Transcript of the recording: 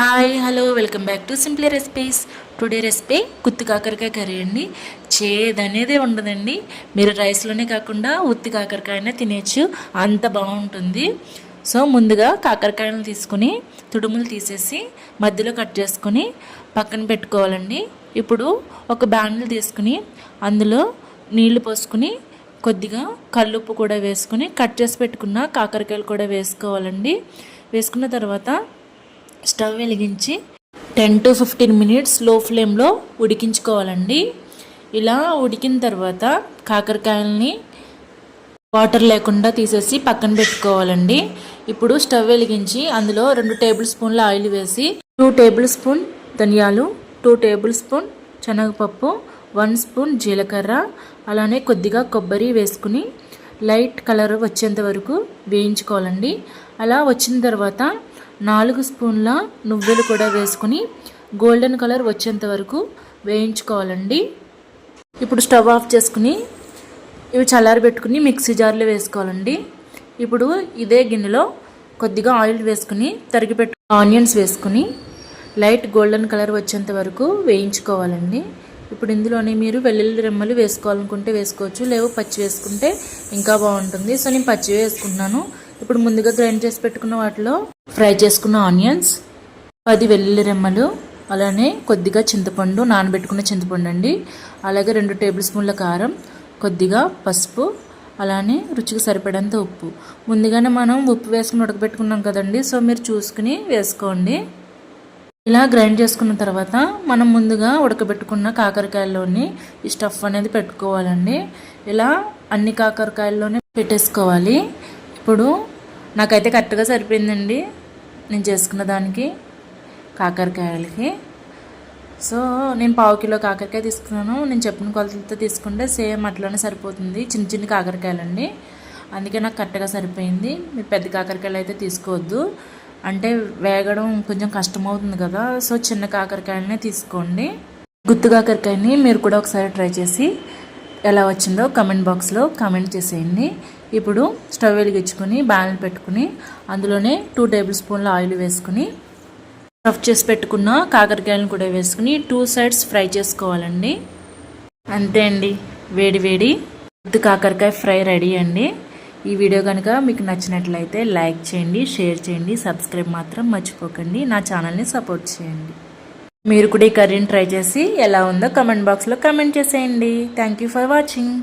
Hi hello welcome back to simply recipes. Today recipe గుత్తి కాకరకాయ curry అండి. చేదు అనేది ఉండదండి. మీరు రైస్లోనే కాకుండా ఉత్తి కాకరకాయనే తినేచ్చు. అంత బాగుంటుంది. సో ముందుగా కాకరకాయలను తీసుకుని తుడుములు తీసేసి మధ్యలో కట్ చేసుకొని పక్కన పెట్టుకోవాలండి. ఇప్పుడు ఒక బ్యాండ్లు తీసుకుని అందులో నీళ్ళు పోసుకుని కొద్దిగా కల్లుప్పు కూడా వేసుకుని కట్ చేసి పెట్టుకున్న కాకరకాయలు కూడా వేసుకోవాలండి. వేసుకున్న తర్వాత స్టవ్ వెలిగించి టెన్ టు ఫిఫ్టీన్ మినిట్స్లో ఫ్లేమ్లో ఉడికించుకోవాలండి. ఇలా ఉడికిన తర్వాత కాకరకాయలని వాటర్ లేకుండా తీసేసి పక్కన పెట్టుకోవాలండి. ఇప్పుడు స్టవ్ వెలిగించి అందులో రెండు టేబుల్ స్పూన్ల ఆయిల్ వేసి టూ టేబుల్ స్పూన్ ధనియాలు టూ టేబుల్ స్పూన్ శనగపప్పు వన్ స్పూన్ జీలకర్ర అలానే కొద్దిగా కొబ్బరి వేసుకుని లైట్ కలర్ వచ్చేంత వరకు వేయించుకోవాలండి. అలా వచ్చిన తర్వాత నాలుగు స్పూన్ల నువ్వులు కూడా వేసుకుని గోల్డెన్ కలర్ వచ్చేంత వరకు వేయించుకోవాలండి. ఇప్పుడు స్టవ్ ఆఫ్ చేసుకుని ఇవి చల్లారబెట్టుకుని మిక్సీ జార్లో వేసుకోవాలండి. ఇప్పుడు ఇదే గిన్నెలో కొద్దిగా ఆయిల్ వేసుకుని తరిగిపెట్టు ఆనియన్స్ వేసుకుని లైట్ గోల్డెన్ కలర్ వచ్చేంత వరకు వేయించుకోవాలండి. ఇప్పుడు ఇందులోనే మీరు వెల్లుల్లి రెమ్మలు వేసుకోవాలనుకుంటే వేసుకోవచ్చు లేవు పచ్చి వేసుకుంటే ఇంకా బాగుంటుంది. సో నేను పచ్చి వేసుకుంటున్నాను. ఇప్పుడు ముందుగా గ్రైండ్ చేసి పెట్టుకున్న వాటిలో ఫ్రై చేసుకున్న ఆనియన్స్ పది వెల్లుల్లి రెమ్మలు అలానే కొద్దిగా చింతపండు నానబెట్టుకున్న చింతపండు అండి. అలాగే రెండు టేబుల్ స్పూన్ల కారం కొద్దిగా పసుపు అలానే రుచికి సరిపడేంత ఉప్పు. ముందుగానే మనం ఉప్పు వేసుకుని ఉడకబెట్టుకున్నాం కదండి సో మీరు చూసుకుని వేసుకోండి. ఇలా గ్రైండ్ చేసుకున్న తర్వాత మనం ముందుగా ఉడకబెట్టుకున్న కాకరకాయల్లోని ఈ స్టఫ్ అనేది పెట్టుకోవాలండి. ఇలా అన్ని కాకరకాయల్లోనే పెట్టేసుకోవాలి. ఇప్పుడు నాకైతే కరెక్ట్గా సరిపోయిందండి. నేను చేసుకున్న దానికి కాకరకాయలకి. సో నేను పావు కిలో కాకరకాయ తీసుకున్నాను. నేను చెప్పిన కొలతలతో తీసుకుంటే సేమ్ అట్లానే సరిపోతుంది. చిన్న చిన్న కాకరకాయలండి. అందుకే నాకు కరెక్ట్గా సరిపోయింది. మీరు పెద్ద కాకరకాయలు అయితే తీసుకోవద్దు. అంటే వేగడం కొంచెం కష్టమవుతుంది కదా. సో చిన్న కాకరకాయలనే తీసుకోండి. గుత్తు కాకరకాయని మీరు కూడా ఒకసారి ట్రై చేసి ఎలా వచ్చిందో కమెంట్ బాక్స్లో కమెంట్ చేసేయండి. ఇప్పుడు స్టవ్ వెలిగించుకొని బ్యానల్ పెట్టుకుని అందులోనే టూ టేబుల్ స్పూన్ల ఆయిల్ వేసుకుని రఫ్ చేసి పెట్టుకున్న కాకరకాయలను కూడా వేసుకుని టూ సైడ్స్ ఫ్రై చేసుకోవాలండి. అంతే అండి. వేడి వేడి గుత్తు కాకరకాయ ఫ్రై రెడీ అండి. ఈ వీడియో కనుక మీకు నచ్చినట్లయితే లైక్ చేయండి షేర్ చేయండి సబ్స్క్రైబ్ మాత్రం మర్చిపోకండి. నా ఛానల్ని సపోర్ట్ చేయండి. మీరు కూడా ఈ కర్రీని ట్రై చేసి ఎలా ఉందో కమెంట్ బాక్స్లో కమెంట్ చేసేయండి. Thank you for watching